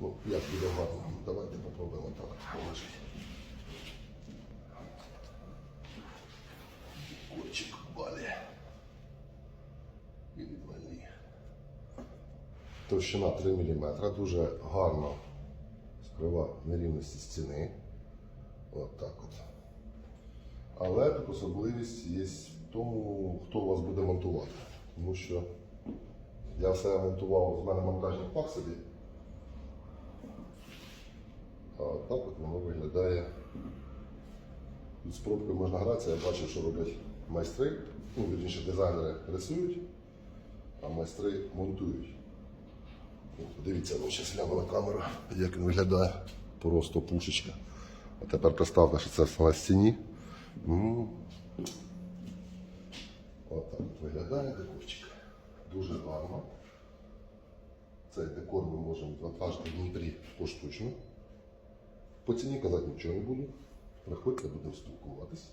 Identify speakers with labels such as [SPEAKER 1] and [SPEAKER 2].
[SPEAKER 1] Ну, як буде гарно. Давайте попробуємо так положити. Балі. І відвалі. Товщина 3 мм. Дуже гарно скрива нерівності стіни. От так от. Але тут особливість є в тому, хто вас буде монтувати. Тому що я все монтував, в мене монтажник пак собі. Так от воно виглядає. Тут з пробкою можна гратися, я бачив, що роблять майстри, ну, вірніше, дизайнери рисують, а майстри монтують. Подивіться, ну, зараз гляну на як він виглядає. Просто пушечка. А тепер представте, що це все на стіні. М. Отак от виглядає декорчик. Дуже гарно. Цей декор ми можемо завантажити в Дніпрі поштучно. По ціні казати нічого не буду. Приходьте, будемо спілкуватись.